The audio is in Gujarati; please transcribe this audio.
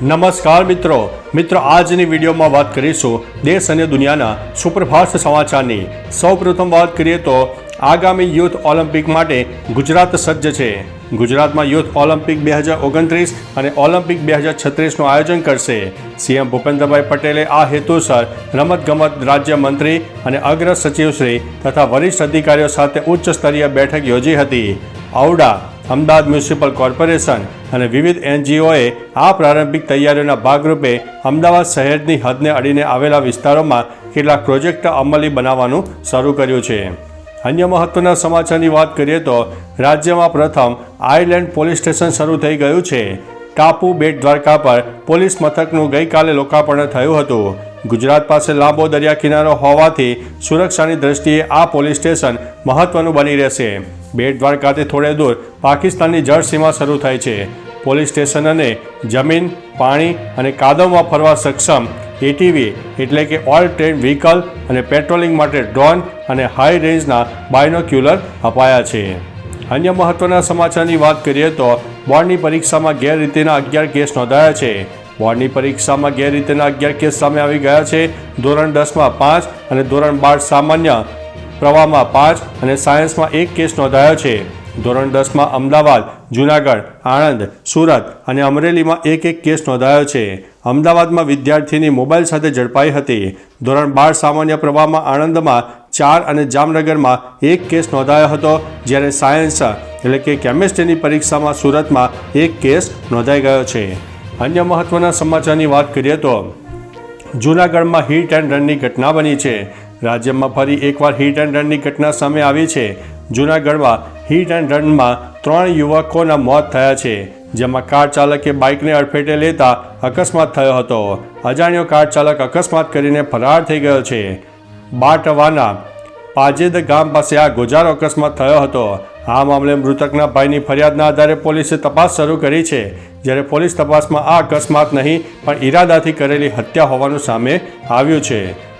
નમસ્કાર મિત્રો. મિત્રો, આજની વિડીયોમાં વાત કરીશું દેશ અને દુનિયાના સુપરફાસ્ટ સમાચારની. સૌપ્રથમ વાત કરીએ તો આગામી યુથ ઓલિમ્પિક માટે ગુજરાત સજ્જ છે. ગુજરાતમાં યુથ ઓલિમ્પિક બે હજાર ઓગણત્રીસ અને ઓલિમ્પિક બે હજાર છત્રીસનું આયોજન કરશે. સીએમ ભૂપેન્દ્રભાઈ પટેલે આ હેતુસર રમતગમત રાજ્યમંત્રી અને અગ્ર સચિવશ્રી તથા વરિષ્ઠ અધિકારીઓ સાથે ઉચ્ચ સ્તરીય બેઠક યોજી હતી. ઔડા અમદાવાદ મ્યુનિસિપલ કોર્પોરેશન અને વિવિધ એનજીઓએ આ પ્રારંભિક તૈયારીઓના ભાગરૂપે અમદાવાદ શહેરની હદને અડીને આવેલા વિસ્તારોમાં કેટલાક પ્રોજેક્ટ અમલી બનાવવાનું શરૂ કર્યું છે. અન્ય મહત્વના સમાચારની વાત કરીએ તો રાજ્યમાં પ્રથમ આઈલેન્ડ પોલીસ સ્ટેશન શરૂ થઈ ગયું છે. ટાપુ બેટ દ્વારકા પર પોલીસ મથકનું ગઈકાલે લોકાર્પણ થયું હતું. ગુજરાત પાસે લાંબો દરિયા કિનારો હોવાથી સુરક્ષાની દ્રષ્ટિએ આ પોલીસ સ્ટેશન મહત્વનું બની રહેશે. બેટ દ્વારકાથી થોડે દૂર પાકિસ્તાનની જળસીમા શરૂ થાય છે. પોલીસ સ્ટેશન અને જમીન, પાણી અને કાદવમાં ફરવા સક્ષમ એટીવી એટલે કે ઓલ ટ્રેન વ્હીકલ અને પેટ્રોલિંગ માટે ડ્રોન અને હાઈ રેન્જના બાયનોક્યુલર અપાયા છે. અન્ય મહત્વના સમાચારની વાત કરીએ તો બોર્ડની પરીક્ષામાં ગેરરીતિના અગિયાર કેસ નોંધાયા છે. બોર્ડની પરીક્ષામાં ગેરરીતિના અગિયાર કેસ સામે આવી ગયા છે. ધોરણ દસમાં પાંચ અને ધોરણ બાર સામાન્ય પ્રવાહમાં પાંચ અને સાયન્સમાં એક કેસ નોંધાયો છે. ધોરણ દસમાં અમદાવાદ, જૂનાગઢ, આણંદ, સુરત અને અમરેલીમાં એક એક કેસ નોંધાયો છે. અમદાવાદમાં વિદ્યાર્થીની મોબાઈલ સાથે ઝડપાઈ હતી. ધોરણ બાર સામાન્ય પ્રવાહમાં આણંદમાં ચાર અને જામનગરમાં એક કેસ નોંધાયો હતો, જ્યારે સાયન્સ એટલે કે કેમિસ્ટ્રીની પરીક્ષામાં સુરતમાં એક કેસ નોંધાઈ ગયો છે. અન્ય મહત્વના સમાચારની વાત કરીએ તો, જૂનાગઢમાં હિટ એન્ડ રનની ઘટના બની છે. રાજ્યમાં ફરી એકવાર હિટ એન્ડ રનની ઘટના સામે આવી છે. જૂનાગઢમાં હિટ એન્ડ રનમાં ત્રણ યુવકોના મોત થયા છે, જેમાં કાર ચાલકે બાઇકને અડફેટે લેતા અકસ્માત થયો હતો. અજાણ્યો કાર ચાલક અકસ્માત કરીને ફરાર થઈ ગયો છે. બાટવાના પાજેદ ગામ પાસે આ ગોજારો અકસ્માત થયો હતો. આ મામલે મૃતકના ભાઈની ફરિયાદના આધારે પોલીસે તપાસ શરૂ કરી છે. જ્યારે પોલીસ તપાસમાં આ અકસ્માત નહીં, પણ ઈરાદાથી કરેલી હત્યા હોવાનું સામે આવ્યું છે.